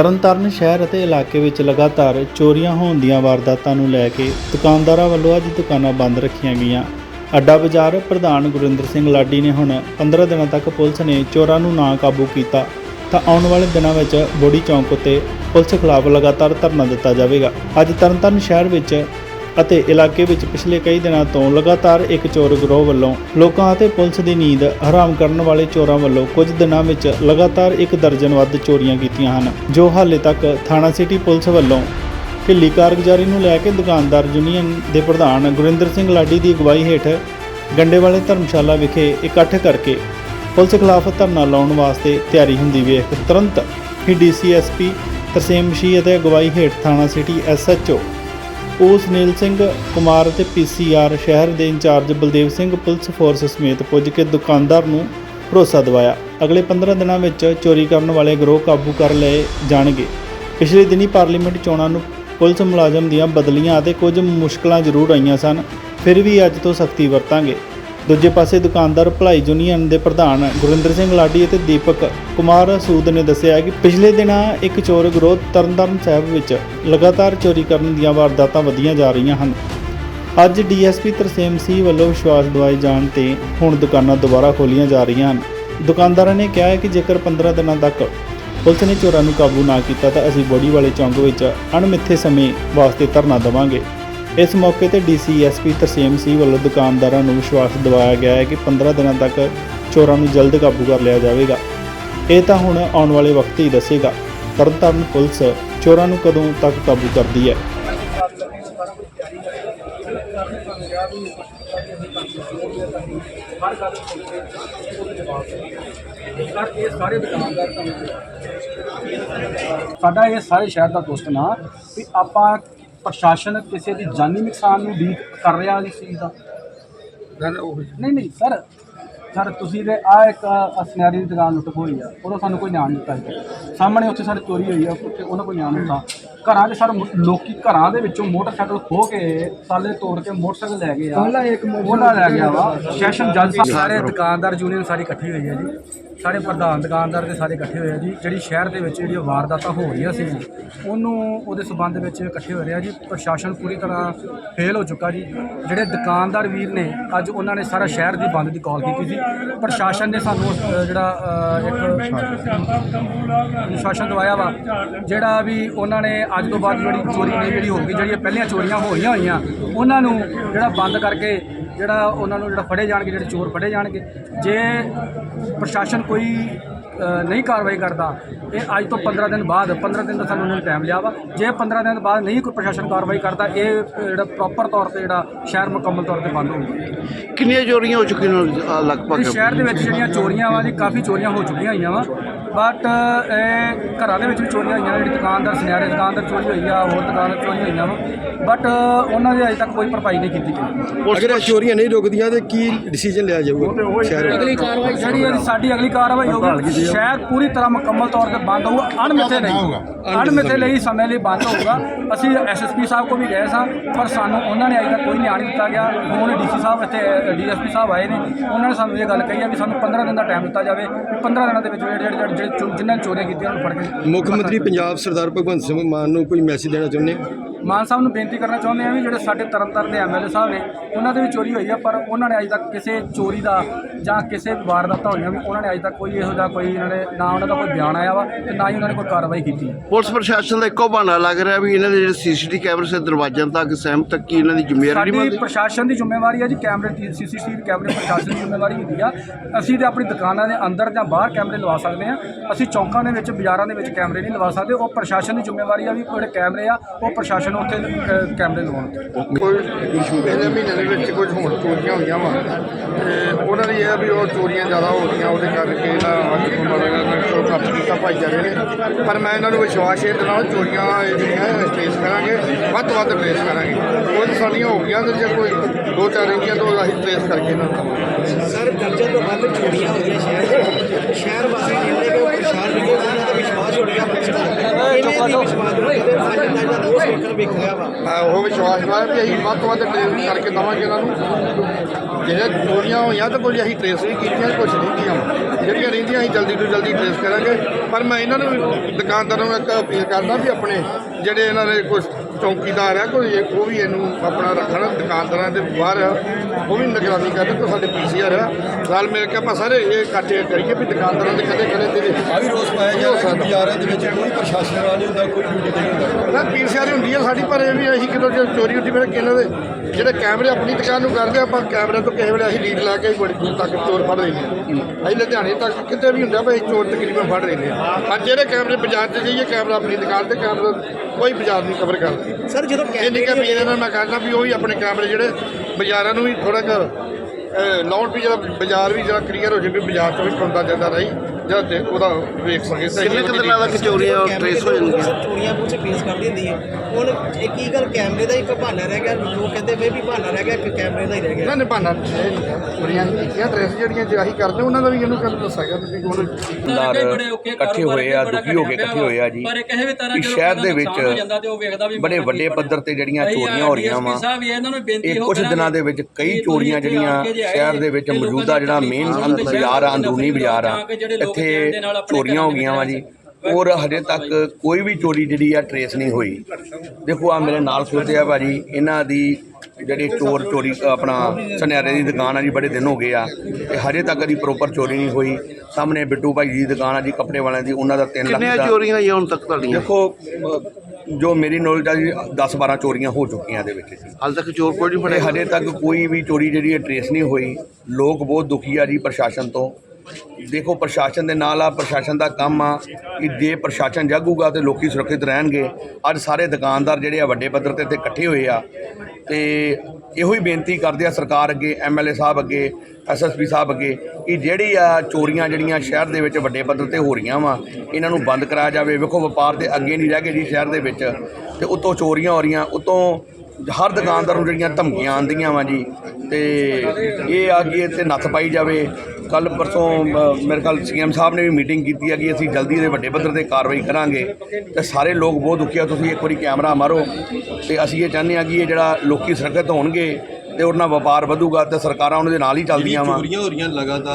ਤਰਨਤਾਰਨ ਸ਼ਹਿਰ ਅਤੇ ਇਲਾਕੇ ਵਿੱਚ ਲਗਾਤਾਰ ਚੋਰੀਆਂ ਹੋਣ ਦੀਆਂ ਵਾਰਦਾਤਾਂ ਨੂੰ ਲੈ ਕੇ ਦੁਕਾਨਦਾਰਾਂ ਵੱਲੋਂ ਅੱਜ ਦੁਕਾਨਾਂ ਬੰਦ ਰੱਖੀਆਂ ਗਈਆਂ। ਅੱਡਾ ਬਾਜ਼ਾਰ ਪ੍ਰਧਾਨ ਗੁਰਿੰਦਰ ਸਿੰਘ ਲਾਡੀ ਨੇ ਹੁਣ 15 ਦਿਨਾਂ ਤੱਕ ਪੁਲਿਸ ਨੇ ਚੋਰਾਂ ਨੂੰ ਨਾ ਕਾਬੂ ਕੀਤਾ। ਤਾਂ ਆਉਣ ਵਾਲੇ ਦਿਨਾਂ ਵਿੱਚ ਬੋੜੀ ਚੌਂਕ ਉੱਤੇ ਪੁਲਿਸ ਖਿਲਾਫ ਲਗਾਤਾਰ ਧਰਨਾ ਦਿੱਤਾ ਜਾਵੇਗਾ। ਅੱਜ ਤਰਨਤਾਰਨ ਸ਼ਹਿਰ ਵਿੱਚ ਅਤੇ ਇਲਾਕੇ ਵਿੱਚ ਪਿਛਲੇ ਕਈ ਦਿਨਾਂ ਤੋਂ ਲਗਾਤਾਰ ਇੱਕ ਚੋਰ ਗਰੋਹ ਵੱਲੋਂ ਲੋਕਾਂ ਅਤੇ ਪੁਲਿਸ ਦੀ ਨੀਂਦ ਹਰਾਮ ਕਰਨ ਵਾਲੇ ਚੋਰਾਂ ਵੱਲੋਂ ਕੁਝ ਦਿਨਾਂ ਵਿੱਚ ਲਗਾਤਾਰ ਇੱਕ ਦਰਜਨ ਵੱਧ ਚੋਰੀਆਂ ਕੀਤੀਆਂ ਹਨ, ਜੋ ਹਾਲੇ ਤੱਕ ਥਾਣਾ ਸਿਟੀ ਪੁਲਿਸ ਵੱਲੋਂ ਢਿੱਲੀ ਕਾਰਗੁਜ਼ਾਰੀ ਨੂੰ ਲੈ ਕੇ ਦੁਕਾਨਦਾਰ ਯੂਨੀਅਨ ਦੇ ਪ੍ਰਧਾਨ ਗੁਰਿੰਦਰ ਸਿੰਘ ਲਾਡੀ ਦੀ ਅਗਵਾਈ ਹੇਠ ਗੰਡੇਵਾਲੇ ਧਰਮਸ਼ਾਲਾ ਵਿਖੇ ਇਕੱਠ ਕਰਕੇ ਪੁਲਿਸ ਖਿਲਾਫ ਧਰਨਾ ਲਾਉਣ ਵਾਸਤੇ ਤਿਆਰੀ ਹੁੰਦੀ ਵੇਖ ਤੁਰੰਤ ਹੀ ਡੀਸੀਐਸਪੀ ਤਰਸੇਮ ਮਸ਼ੀ ਅਤੇ ਅਗਵਾਈ ਹੇਠ ਥਾਣਾ ਸਿਟੀ ਐਸਐਚਓ ਉਹ ਸੁਨੀਲ ਸਿੰਘ ਕੁਮਾਰ ਅਤੇ ਪੀਸੀਆਰ ਸ਼ਹਿਰ ਦੇ incharge Baldev Singh police force ਸਮੇਤ ਪੁੱਜ ਕੇ ਦੁਕਾਨਦਾਰ ਨੂੰ ਭਰੋਸਾ ਦਿਵਾਇਆ। ਅਗਲੇ 15 ਦਿਨਾਂ ਵਿੱਚ ਚੋਰੀ ਕਰਨ ਵਾਲੇ ਗਰੋਹ ਕਾਬੂ ਕਰ ਲਏ ਜਾਣਗੇ। ਪਿਛਲੇ ਦਿਨੀ ਪਾਰਲੀਮੈਂਟ ਚੋਣਾਂ ਨੂੰ ਪੁਲਿਸ ਮੁਲਾਜ਼ਮ ਦੀਆਂ ਬਦਲੀਆਂ ਅਤੇ ਕੁਝ ਮੁਸ਼ਕਲਾਂ ਜ਼ਰੂਰ ਆਈਆਂ ਸਨ, ਫਿਰ ਵੀ ਅੱਜ ਤੋਂ ਸਖਤੀ ਵਰਤਾਂਗੇ। ਦੂਜੇ ਪਾਸੇ ਦੁਕਾਨਦਾਰ ਭਲਾਈ ਯੂਨੀਅਨ ਦੇ ਪ੍ਰਧਾਨ ਗੁਰਿੰਦਰ ਸਿੰਘ ਲਾਡੀ ਅਤੇ ਦੀਪਕ ਕੁਮਾਰ ਸੂਦ ਨੇ ਦੱਸਿਆ ਕਿ ਪਿਛਲੇ ਦਿਨਾਂ ਇੱਕ ਚੋਰ ਗਰੋਹ ਤਰਨਤਾਰਨ ਸਾਹਿਬ ਵਿੱਚ ਲਗਾਤਾਰ ਚੋਰੀ ਕਰਨ ਦੀਆਂ ਵਾਰਦਾਤਾਂ ਵਧੀਆਂ ਜਾ ਰਹੀਆਂ ਹਨ। ਅੱਜ ਡੀਐਸਪੀ ਤਰਸੇਮ ਸੀ ਵੱਲੋਂ ਵਿਸ਼ਵਾਸ ਦਵਾਏ ਜਾਣ ਤੇ ਹੁਣ ਦੁਕਾਨਾਂ ਦੁਬਾਰਾ ਖੋਲੀਆਂ ਜਾ ਰਹੀਆਂ ਹਨ। ਦੁਕਾਨਦਾਰਾਂ ਨੇ ਕਿਹਾ ਹੈ ਕਿ ਜੇਕਰ 15 ਦਿਨਾਂ ਤੱਕ ਪੁਲਿਸ ਨੇ ਚੋਰਾਂ ਨੂੰ ਕਾਬੂ ਨਾ ਕੀਤਾ ਤਾਂ ਅਸੀਂ ਬੋੜੀ ਵਾਲੇ ਚੌਂਕ ਵਿੱਚ ਅਣਮਿੱਥੇ ਸਮੇਂ ਵਾਸਤੇ ਧਰਨਾ ਦੇਵਾਂਗੇ। ਇਸ ਮੌਕੇ ਤੇ ਡੀਸੀਐਸਪੀ ਤਰਸੇਮ ਸੀ ਵੱਲੋਂ ਦੁਕਾਨਦਾਰਾਂ ਨੂੰ ਵਿਸ਼ਵਾਸ ਦਿਵਾਇਆ ਗਿਆ ਹੈ ਕਿ 15 ਦਿਨਾਂ ਤੱਕ ਚੋਰਾਂ ਨੂੰ ਜਲਦ ਕਾਬੂ ਕਰ ਲਿਆ ਜਾਵੇਗਾ। ਇਹ ਤਾਂ ਹੁਣ ਆਉਣ ਵਾਲੇ ਵਕਤ ਹੀ ਦੱਸੇਗਾ। ਤਰਨਤਾਰਨ ਪੁਲਿਸ ਚੋਰਾਂ ਨੂੰ ਕਦੋਂ ਤੱਕ ਕਾਬੂ ਕਰਦੀ ਹੈ? ਇਹ ਸਾਰੇ ਦੁਕਾਨਦਾਰ ਸਾਡਾ ਇਹ ਸਾਰੇ ਸ਼ਹਿਰ ਦਾ ਦੋਸਤ ਨਾ ਵੀ ਆਪਾਂ ਪ੍ਰਸ਼ਾਸਨ ਕਿਸੇ ਦੀ ਜਾਨੀ ਨੁਕਸਾਨ ਨੂੰ ਡੀਲ ਕਰ ਰਿਹਾ ਇਸ ਚੀਜ਼ ਦਾ? ਨਹੀਂ ਨਹੀਂ ਸਰ ਸਰ ਤੁਸੀਂ ਦੇ ਆ ਇੱਕ ਅਸਨਿਆਰੀ ਦੀ ਦੁਕਾਨ ਲੁੱਟ ਹੋਈ ਆ ਉਹਦਾ ਸਾਨੂੰ ਕੋਈ ਨਿਆਂ ਨਹੀਂ ਦਿੱਤਾ ਸਾਹਮਣੇ ਉੱਥੇ ਸਾਡੀ ਚੋਰੀ ਹੋਈ ਆ ਉੱਥੇ ਉਹਨਾਂ ਕੋਈ ਨਿਆਂ ਨਹੀਂ ਦਿੱਤਾ। ਘਰਾਂ ਦੇ ਸਰ ਲੋਕੀ ਘਰਾਂ ਦੇ ਵਿੱਚੋਂ ਮੋਟਰਸਾਈਕਲ ਖੋ ਕੇ ਸਾਲੇ ਤੋੜ ਕੇ ਮੋਟਰਸਾਈਕਲ ਲੈ ਗਏ ਆ। ਪਹਿਲਾਂ ਇੱਕ ਲੈ ਗਿਆ ਵਾ। ਸੈਸ਼ਨ ਜੱਜ ਸਾਹਿਬ ਸਾਰੇ ਦੁਕਾਨਦਾਰ ਯੂਨੀਅਨ ਸਾਰੀ ਇਕੱਠੀ ਹੋਈ ਹੈ ਜੀ। ਸਾਰੇ ਪ੍ਰਧਾਨ ਦੁਕਾਨਦਾਰ ਦੇ ਸਾਰੇ ਇਕੱਠੇ ਹੋਏ ਆ ਜੀ। ਜਿਹੜੀ ਸ਼ਹਿਰ ਦੇ ਵਿੱਚ ਜਿਹੜੀ ਵਾਰਦਾਤਾਂ ਹੋ ਰਹੀਆਂ ਸੀ ਉਹਨੂੰ ਉਹਦੇ ਸਬੰਧ ਵਿੱਚ ਇਕੱਠੇ ਹੋ ਰਿਹਾ ਜੀ। ਪ੍ਰਸ਼ਾਸਨ ਪੂਰੀ ਤਰ੍ਹਾਂ ਫੇਲ ਹੋ ਚੁੱਕਾ ਜੀ। ਜਿਹੜੇ ਦੁਕਾਨਦਾਰ ਵੀਰ ਨੇ ਅੱਜ ਉਹਨਾਂ ਨੇ ਸਾਰਾ ਸ਼ਹਿਰ ਦੀ ਬੰਦ ਦੀ ਕਾਲ ਕੀਤੀ ਸੀ। ਪ੍ਰਸ਼ਾਸਨ ਨੇ ਸਾਨੂੰ ਜਿਹੜਾ ਅ, ਇੱਕ ਸ਼ਾਸਨ ਦਵਾਇਆ ਵਾ ਜਿਹੜਾ ਵੀ ਉਹਨਾਂ ਨੇ ਅੱਜ ਤੋਂ ਬਾਅਦ ਜਿਹੜੀ ਚੋਰੀ ਨਹੀਂ ਜਿਹੜੀ ਹੋਊਗੀ ਜਿਹੜੀਆਂ ਪਹਿਲੀਆਂ ਚੋਰੀਆਂ ਹੋਈਆਂ ਹੋਈਆਂ ਉਹਨਾਂ ਨੂੰ ਜਿਹੜਾ ਬੰਦ ਕਰਕੇ ਜਿਹੜਾ ਉਹਨਾਂ ਨੂੰ ਜਿਹੜਾ ਫੜੇ ਜਾਣਗੇ ਜਿਹੜੇ ਚੋਰ ਫੜੇ ਜਾਣਗੇ ਜੇ ਪ੍ਰਸ਼ਾਸਨ ਕੋਈ ਨਹੀਂ ਕਾਰਵਾਈ ਕਰਦਾ। ਇਹ ਅੱਜ ਤੋਂ 15 ਦਿਨ ਬਾਅਦ 15 ਦਿਨ ਦਾ ਸਾਨੂੰ ਉਹਨਾਂ ਨੇ ਟਾਈਮ ਲਿਆ ਵਾ। ਜੇ 15 ਦਿਨ ਬਾਅਦ ਨਹੀਂ ਕੋਈ ਪ੍ਰਸ਼ਾਸਨ ਕਾਰਵਾਈ ਕਰਦਾ ਇਹ ਜਿਹੜਾ ਪ੍ਰੋਪਰ ਤੌਰ ਤੇ ਜਿਹੜਾ ਸ਼ਹਿਰ ਮੁਕੰਮਲ ਤੌਰ ਤੇ ਬੰਦ ਹੋਊਗਾ। ਕਿੰਨੀਆਂ ਚੋਰੀਆਂ ਹੋ ਚੁੱਕੀਆਂ ਨੇ ਲਗਭਗ? ਸ਼ਹਿਰ ਦੇ ਵਿੱਚ ਜਿਹੜੀਆਂ ਚੋਰੀਆਂ ਵਾ ਜੀ ਕਾਫੀ ਚੋਰੀਆਂ ਹੋ ਚੁੱਕੀਆਂ ਹੋਈਆਂ ਵਾ। ਬਟ ਇਹ ਘਰਾਂ ਦੇ ਵਿੱਚ ਵੀ ਚੋਰੀਆਂ ਹੋਈਆਂ ਜਿਹੜੀ ਦੁਕਾਨਦਾਰ ਸੁਨਿਆਰੇ ਦੁਕਾਨਦਾਰ ਚੋਰੀ ਹੋਈ ਆ ਹੋਰ ਦੁਕਾਨਦਾਰ ਚੋਰੀ ਹੋਈਆਂ ਵਾ। ਬਟ ਉਹਨਾਂ ਦੀ ਅਜੇ ਤੱਕ ਕੋਈ ਭਰਪਾਈ ਨਹੀਂ ਕੀਤੀ ਗਈ। ਅਗਰ ਇਹ ਚੋਰੀਆਂ ਨਹੀਂ ਰੁਕਦੀਆਂ ਤੇ ਕੀ ਡਿਸੀਜਨ ਲਿਆ ਜਾਊਗਾ ਸ਼ਹਿਰ ਅਗਲੀ ਕਾਰਵਾਈ ਸਾਡੀ ਅਗਲੀ ਕਾਰਵਾਈ ਹੋਊਗੀ। ਸ਼ਹਿਰ ਪੂਰੀ ਤਰ੍ਹਾਂ ਮੁਕੰਮਲ ਤੌਰ ਤੇ ਬੰਦ ਹੋਊਗਾ ਅਣਮਿੱਥੇ ਲਈ ਅਣਮਿੱਥੇ ਲਈ ਸਮੇਂ ਲਈ ਬੰਦ ਹੋਊਗਾ। ਅਸੀਂ ਐਸਐਸਪੀ ਸਾਹਿਬ ਕੋ ਵੀ ਗਏ ਸਾਂ ਪਰ ਸਾਨੂੰ ਉਹਨਾਂ ਨੇ ਅਜੇ ਤੱਕ ਕੋਈ ਨਿਆਂ ਨਹੀਂ ਦਿੱਤਾ ਗਿਆ। ਹੁਣ ਡੀਸੀ ਸਾਹਿਬ ਇੱਥੇ ਡੀਐਸਪੀ ਸਾਹਿਬ ਆਏ ਨੇ। ਉਹਨਾਂ ਨੇ ਸਾਨੂੰ ਇਹ ਗੱਲ ਕਹੀ ਹੈ ਵੀ ਸਾਨੂੰ 15 ਦਿਨ ਦਾ ਟਾਈਮ ਦਿੱਤਾ ਜਾਵੇ। ਵੀ 15 ਦਿਨਾਂ ਦੇ ਵਿੱਚ ਜਿਹੜੇ ਜਿਹੜੇ ਜਿਨ੍ਹਾਂ ਨੇ ਚੋਰੀਆਂ ਕੀਤੀਆਂ ਉਹਨੂੰ ਫੜ ਕੇ ਮੁੱਖ ਮੰਤਰੀ ਪੰਜਾਬ ਸਰਦਾਰ ਭਗਵੰਤ ਸਿੰਘ ਮਾਨ ਨੂੰ ਕੋਈ ਮੈਸੇਜ ਦੇਣਾ ਚਾਹੁੰਦੇ? ਹੋ ਮਾਨ ਸਾਹਿਬ ਨੂੰ ਬੇਨਤੀ ਕਰਨਾ ਚਾਹੁੰਦੇ ਆ ਵੀ ਜਿਹੜੇ ਸਾਡੇ ਤਰਨਤਾਰਨ ਦੇ ਐਮਐਲਏ ਸਾਹਿਬ ਨੇ ਉਹਨਾਂ ਦੇ ਵੀ ਚੋਰੀ ਹੋਈ ਆ ਪਰ ਉਹਨਾਂ ਨੇ ਅਜੇ ਤੱਕ ਕਿਸੇ ਚੋਰੀ ਦਾ ਜਾਂ ਕਿਸੇ ਵਾਰਦਾਤਾਂ ਹੋਈਆਂ ਵੀ ਉਹਨਾਂ ਨੇ ਅਜੇ ਤੱਕ ਕੋਈ ਇਹੋ ਜਿਹਾ ਕੋਈ ਇਹਨਾਂ ਨੇ ਨਾ ਉਹਨਾਂ ਦਾ ਕੋਈ ਬਿਆਨ ਆਇਆ ਵਾ ਤੇ ਨਾ ਹੀ ਉਹਨਾਂ ਨੇ ਕੋਈ ਕਾਰਵਾਈ ਕੀਤੀ ਪੁਲਿਸ ਪ੍ਰਸ਼ਾਸਨ ਦਾ ਇੱਕੋ ਬਹਾਨਾ ਲੱਗ ਰਿਹਾ ਵੀ ਇਹਨਾਂ ਦੇ ਜਿਹੜੇ ਸੀਸੀਟੀਵੀ ਕੈਮਰੇ ਸੇ ਦਰਵਾਜ਼ਿਆਂ ਤੱਕ ਸਹਿਮ ਤੱਕ ਕੀ ਇਹਨਾਂ ਦੀ ਜ਼ਿੰਮੇਵਾਰੀ ਸਾਡੀ ਨਹੀਂ ਬਣਦੀ? ਪ੍ਰਸ਼ਾਸਨ ਦੀ ਜ਼ਿੰਮੇਵਾਰੀ ਹੈ ਜੀ ਕੈਮਰੇ ਸੀਸੀਟੀਵੀ ਕੈਮਰੇ ਪ੍ਰਸ਼ਾਸਨ ਦੀ ਜ਼ਿੰਮੇਵਾਰੀ ਹੁੰਦੀ ਆ। ਅਸੀਂ ਤੇ ਆਪਣੀ ਦੁਕਾਨਾਂ ਦੇ ਅੰਦਰ ਜਾਂ ਬਾਹਰ ਕੈਮਰੇ ਲਵਾ ਸਕਦੇ ਆ ਅਸੀਂ ਚੌਂਕਾਂ ਦੇ ਵਿੱਚ ਬਾਜ਼ਾਰਾਂ ਦੇ ਵਿੱਚ ਕੈਮਰੇ ਨਹੀਂ ਲਵਾ ਸਕਦੇ। ਉਹ ਪ੍ਰਸ਼ਾਸਨ ਦੀ ਜ਼ਿੰਮੇਵਾਰੀ ਆ ਵੀ ਜਿਹੜੇ ਕੈਮਰੇ ਆ ਉਹ ਪ੍ਰਸ਼ਾਸਨ ਉੱਥੇ ਅ, ਕੈਮਰੇ ਲਵਾਉਣ ਕੋਈ ਪਹਿਲੇ ਮਹੀਨੇ ਦੇ ਵਿੱਚ ਕੁਝ ਹੋਰ ਚੋਰੀਆਂ ਹੋਈਆਂ ਵਾ। ਤੇ ਉਹਨਾਂ ਦੀ ਇਹ ਆ ਵੀ ਉਹ ਚੋਰੀਆਂ ਜ਼ਿਆਦਾ ਹੋ ਰਹੀਆਂ ਉਹਦੇ ਕਰਕੇ ਇਹਨਾਂ ਅੱਜ ਤੋਂ ਮਾੜਾ ਤੋਂ ਕੰਮ ਕੀਤਾ ਭਾਈਚਾਰੇ ਨੇ। ਪਰ ਮੈਂ ਇਹਨਾਂ ਨੂੰ ਵਿਸ਼ਵਾਸ ਇਹ ਦਿੰਦਾ ਚੋਰੀਆਂ ਇਹ ਜਿਹੜੀਆਂ ਟ੍ਰੇਸ ਕਰਾਂਗੇ ਵੱਧ ਤੋਂ ਵੱਧ ਟ੍ਰੇਸ ਕਰਾਂਗੇ। ਉਹ ਸਾਡੀਆਂ ਹੋ ਗਈਆਂ ਤੇ ਜੇ ਕੋਈ ਦੋ ਚਾਰ ਰਹਿੰਦੀਆਂ ਤਾਂ ਉਹ ਅਸੀਂ ਟ੍ਰੇਸ ਕਰਕੇ ਇਹਨਾਂ ਨੂੰ ਸਰ ਦਰਜਨ ਤੋਂ ਵੱਧ ਚੋਰੀਆਂ ਹੋਈਆਂ ਸ਼ਹਿਰ ਦੇ ਸ਼ਹਿਰ ਵਾਸੀ ਕਹਿੰਦੇ ਕਿ ਉਹ ਮੈਂ ਉਹ ਵਿਸ਼ਵਾਸ ਨਾਲ ਵੀ ਅਸੀਂ ਵੱਧ ਤੋਂ ਵੱਧ ਟ੍ਰੇਸ ਕਰਕੇ ਦਵਾਂਗੇ ਇਹਨਾਂ ਨੂੰ। ਜਿਹੜੇ ਚੋਰੀਆਂ ਹੋਈਆਂ ਤਾਂ ਕੁਝ ਅਸੀਂ ਟ੍ਰੇਸ ਵੀ ਕੀਤੀਆਂ ਕੁਝ ਨਹੀਂ ਕੀਤੀਆਂ ਜਿਹੜੀਆਂ ਰਹਿੰਦੀਆਂ ਅਸੀਂ ਜਲਦੀ ਤੋਂ ਜਲਦੀ ਟ੍ਰੇਸ ਕਰਾਂਗੇ। ਪਰ ਮੈਂ ਇਹਨਾਂ ਨੂੰ ਦੁਕਾਨਦਾਰਾਂ ਨੂੰ ਇੱਕ ਅਪੀਲ ਕਰਦਾ ਵੀ ਆਪਣੇ ਜਿਹੜੇ ਇਹਨਾਂ ਦੇ ਕੁਝ ਚੌਕੀਦਾਰ ਆ ਕੋਈ ਇਹ- ਉਹ ਵੀ ਇਹਨੂੰ ਆਪਣਾ ਰੱਖਣ ਦੁਕਾਨਦਾਰਾਂ ਦੇ ਬਾਹਰ ਉਹ ਵੀ ਨਿਗਰਾਨੀ ਕਰਨ ਤੇ ਸਾਡੇ ਪੀਸੀਆਰ ਆ। ਰਲ ਮਿਲ ਕੇ ਆਪਾਂ ਸਾਰੇ ਇਹ ਇਕੱਠੇ ਕਰੀਏ ਵੀ ਦੁਕਾਨਦਾਰਾਂ ਦੇ ਕਦੇ ਕਦੇ ਤੇ ਆ ਵੀ ਰੋਸ ਪਾਇਆ ਜਾ ਰਿਹਾ ਕਿ ਬਾਜ਼ਾਰਾਂ ਦੇ ਵਿੱਚ ਕੋਈ ਪ੍ਰਸ਼ਾਸਨ ਵਾਲਾ ਨਹੀਂ ਹੁੰਦਾ ਕੋਈ ਡਿਊਟੀ ਨਹੀਂ ਹੁੰਦਾ। ਨਾ ਪੀਸੀਆਰ ਹੁੰਦੀ ਆ ਸਾਡੀ ਪਰ ਇਹ ਵੀ ਅਸੀਂ ਕਿਦੋਂ ਜੇ ਚੋਰੀ ਹੁੰਦੀ ਮੇਰੇ ਕਿਹਨਾਂ ਦੇ ਜਿਹੜੇ ਕੈਮਰੇ ਆਪਣੀ ਦੁਕਾਨ ਨੂੰ ਕਰਦੇ ਆਪਾਂ ਕੈਮਰੇ ਤੋਂ ਕਿਸੇ ਵੇਲੇ ਅਸੀਂ ਲੀਡ ਲਾ ਕੇ ਬੜੀ ਦੂਰ ਤੱਕ ਚੋਰ ਫੜ ਲੈਂਦੇ ਹਾਂ ਅਸੀਂ ਲੁਧਿਆਣੇ ਤੱਕ ਕਿਤੇ ਵੀ ਹੁੰਦਾ ਭਾਈ ਚੋਰ ਤਕਰੀਬਨ ਫੜ ਲੈਂਦੇ ਆ। ਪਰ ਜਿਹੜੇ ਕੈਮਰੇ ਬਾਜ਼ਾਰ 'ਚ ਜਾਈਏ ਕੈਮਰਾ ਆਪਣੀ ਦੁਕਾਨ ਤੇ ਕੈਮਰਾ ਕੋਈ ਬਾਜ਼ਾਰ ਨਹੀਂ ਕਵਰ ਕਰਦਾ। ਸਰ ਜਦੋਂ ਇਹ ਨਹੀਂ ਕਿ ਵੀ ਇਹਨਾਂ ਨਾਲ ਮੈਂ ਕਹਿੰਦਾ ਵੀ ਉਹ ਵੀ ਆਪਣੇ ਕੈਮਰੇ ਜਿਹੜੇ ਬਾਜ਼ਾਰਾਂ ਨੂੰ ਵੀ ਥੋੜਾ ਜਿਹਾ ਲਾਉਣ ਵੀ ਜਿਹੜਾ ਬਾਜ਼ਾਰ ਵੀ ਜਿਹੜਾ ਕਲੀਅਰ ਹੋ ਜਾਵੇ ਵੀ ਬਾਜ਼ਾਰ ਚੋਂ ਵੀ ਪਾਉਂਦਾ ਜਾਂਦਾ ਰਹੀ। ਜਿਹੜਾ ਤੇ ਉਹਦਾ ਵੇਖ ਸਕੇ ਸਹੀ ਕਿੰਨੇ ਕੁ ਦਿਨਾਂ ਤੱਕ ਚੋਰੀਆਂ ਟ੍ਰੇਸ ਹੋ ਜਾਣਗੀਆਂ ਸਰ ਚੋਰੀਆਂ ਪੁੱਛ ਫੇਸ ਕਰਦੀ ਹੁੰਦੀ ਹੈ ਹੁਣ ਇਹ ਕੀ ਗੱਲ ਕੈਮਰੇ ਦਾ ਇੱਕ ਬਹਾਨਾ ਰਹਿ ਗਿਆ। ਲੋਕ ਕਹਿੰਦੇ ਵੇ ਵੀ ਬਹਾਨਾ ਰਹਿ ਗਿਆ ਇੱਕ ਕੈਮਰੇ ਦਾ ਹੀ ਰਹਿ ਗਿਆ। ਇਹਨਾਂ ਨੇ ਬਹਾਨਾ ਇਹ ਨਹੀਂ ਹੈ ਚੋਰੀਆਂ ਨਹੀਂ ਕੀਤੀਆਂ ਡਰੈਸ ਜਿਹੜੀਆਂ ਜਾਹੀ ਕਰਦੇ ਉਹਨਾਂ ਦਾ ਵੀ ਇਹਨੂੰ ਗੱਲ ਦੱਸਾਂਗਾ ਵੀ ਹੁਣ ਦੁਕਾਨਦਾਰ ਇਕੱਠੇ ਹੋਏ ਆ ਦੁਖੀ ਹੋ ਕੇ ਇਕੱਠੇ ਹੋਏ ਆ ਜੀ। ਕਿ ਸ਼ਹਿਰ ਦੇ ਵਿੱਚ ਬੜੇ ਵੱਡੇ ਪੱਧਰ ਤੇ ਜਿਹੜੀਆਂ ਚੋਰੀਆਂ ਹੋ ਰਹੀਆਂ ਵਾ। ਇਹ ਕੁਝ ਦਿਨਾਂ ਦੇ ਵਿੱਚ ਕਈ ਚੋਰੀਆਂ ਜਿਹੜੀਆਂ ਸ਼ਹਿਰ ਦੇ ਵਿੱਚ ਮੌਜੂਦਾ ਜਿਹੜਾ ਮੇਨ ਬਾਜ਼ਾਰ ਆ ਅੰਦਰੂਨੀ ਬਾਜ਼ਾਰ ਆ ਇੱਥੇ ਚੋਰੀਆਂ ਹੋ ਗਈਆਂ ਵਾ ਜੀ। ਔਰ ਹਜੇ ਤੱਕ ਕੋਈ ਵੀ ਚੋਰੀ ਜਿਹੜੀ ਆ ਟਰੇਸ ਨਹੀਂ ਹੋਈ। ਦੇਖੋ ਆ ਮੇਰੇ ਨਾਲ ਖਲੋਤੇ ਆ ਭਾਜੀ। ਇਹਨਾਂ ਦੀ ਜਿਹੜੀ ਚੋਰ ਚੋਰੀ ਆਪਣਾ ਸੁਨਿਆਰੇ ਦੀ ਦੁਕਾਨ ਆ ਜੀ ਬੜੇ ਦਿਨ ਹੋ ਗਏ ਆ। ਤੇ ਹਜੇ ਤੱਕ ਦੀ ਪ੍ਰੋਪਰ ਚੋਰੀ ਨਹੀਂ ਹੋਈ। ਸਾਹਮਣੇ ਬਿੱਟੂ ਭਾਈ ਦੀ ਦੁਕਾਨ ਆ ਜੀ ਕੱਪੜੇ ਵਾਲਿਆਂ ਦੀ ਉਹਨਾਂ ਦਾ 3 ਲੱਖ ਦਾ ਚੋਰੀਆਂ ਹੋਈਆਂ ਹੁਣ ਤੱਕ ਤੁਹਾਡੀਆਂ? ਦੇਖੋ ਜੋ ਮੇਰੀ ਨੌਲੇਜ ਆ ਜੀ 10 12 ਚੋਰੀਆਂ ਹੋ ਚੁੱਕੀਆਂ ਦੇ ਵਿੱਚ ਹਾਲ ਤੱਕ ਚੋਰ ਕੋਈ ਨਹੀਂ ਤੇ ਫੜਿਆ? ਹਜੇ ਤੱਕ ਕੋਈ ਵੀ ਚੋਰੀ ਜਿਹੜੀ ਹੈ ਟਰੇਸ ਨਹੀਂ ਹੋਈ। ਲੋਕ ਬਹੁਤ ਦੁਖੀ ਆ ਜੀ ਪ੍ਰਸ਼ਾਸਨ ਤੋਂ। ਦੇਖੋ, ਪ੍ਰਸ਼ਾਸਨ ਦੇ ਨਾਲ ਆ, ਪ੍ਰਸ਼ਾਸਨ ਦਾ ਕੰਮ ਆ ਕਿ ਜੇ ਪ੍ਰਸ਼ਾਸਨ ਜਾਗੂਗਾ ਤੇ ਲੋਕੀ ਸੁਰੱਖਿਅਤ ਰਹਿਣਗੇ। ਅੱਜ ਸਾਰੇ ਦੁਕਾਨਦਾਰ ਜਿਹੜੇ ਆ, ਵੱਡੇ ਪੱਧਰ ਤੇ ਇੱਥੇ ਇਕੱਠੇ ਹੋਏ ਆ ਤੇ ਇਹੋ ਹੀ ਬੇਨਤੀ ਕਰਦੇ ਆ ਸਰਕਾਰ ਅੱਗੇ ਐਮਐਲਏ ਸਾਹਿਬ ਅੱਗੇ ਐਸਐਸਪੀ ਸਾਹਿਬ ਅੱਗੇ ਕਿ ਜਿਹੜੀ ਆ ਚੋਰੀਆਂ ਜਿਹੜੀਆਂ ਸ਼ਹਿਰ ਦੇ ਵਿੱਚ ਵੱਡੇ ਪੱਧਰ ਤੇ ਹੋ ਰਹੀਆਂ ਵਾ, ਇਹਨਾਂ ਨੂੰ ਬੰਦ ਕਰਾਇਆ ਜਾਵੇ। ਵੇਖੋ, ਵਪਾਰ ਦੇ ਅੱਗੇ ਨਹੀਂ ਰਹਿ ਗਏ ਜੀ ਸ਼ਹਿਰ ਦੇ ਵਿੱਚ ਤੇ ਉਤੋਂ ਚੋਰੀਆਂ ਹੋ ਰਹੀਆਂ, ਉਤੋਂ ਹਰ ਦੁਕਾਨਦਾਰ ਨੂੰ ਜਿਹੜੀਆਂ ਧਮਕੀਆਂ ਆਉਂਦੀਆਂ ਵਾ ਜੀ ਤੇ ਇਹ ਆ ਕਿ ਇੱਥੇ ਨੱਥ ਪਾਈ ਜਾਵੇ। ਕੱਲ ਪਰਸੋਂ ਅ, ਮੇਰੇ ਖਿਆਲ ਸੀਐਮ ਸਾਹਿਬ ਨੇ ਵੀ ਮੀਟਿੰਗ ਕੀਤੀ ਹੈ ਕਿ ਅਸੀਂ ਜਲਦੀ ਇਹਦੇ ਵੱਡੇ ਪੱਧਰ ਤੇ ਕਾਰਵਾਈ ਕਰਾਂਗੇ। ਤੇ ਸਾਰੇ ਲੋਕ ਬਹੁਤ ਦੁਖੀ ਆ ਤੁਸੀਂ ਇੱਕ ਵਾਰੀ ਕੈਮਰਾ ਮਾਰੋ। ਤੇ ਅਸੀਂ ਇਹ ਚਾਹੁੰਦੇ ਆ ਕਿ ਇਹ ਜਿਹੜਾ ਲੋਕੀ ਸੁਰੱਖਿਅਤ ਹੋਣਗੇ ਤੇ ਉਹਨਾਂ ਵਪਾਰ ਵਧੂਗਾ ਤੇ ਸਰਕਾਰਾਂ ਉਹਨਾਂ ਦੇ ਨਾਲ ਹੀ ਚੱਲਦੀਆਂ ਵਾ। ਚੋਰੀਆਂ ਹੋ ਰਹੀਆਂ ਲਗਾਤਾਰ।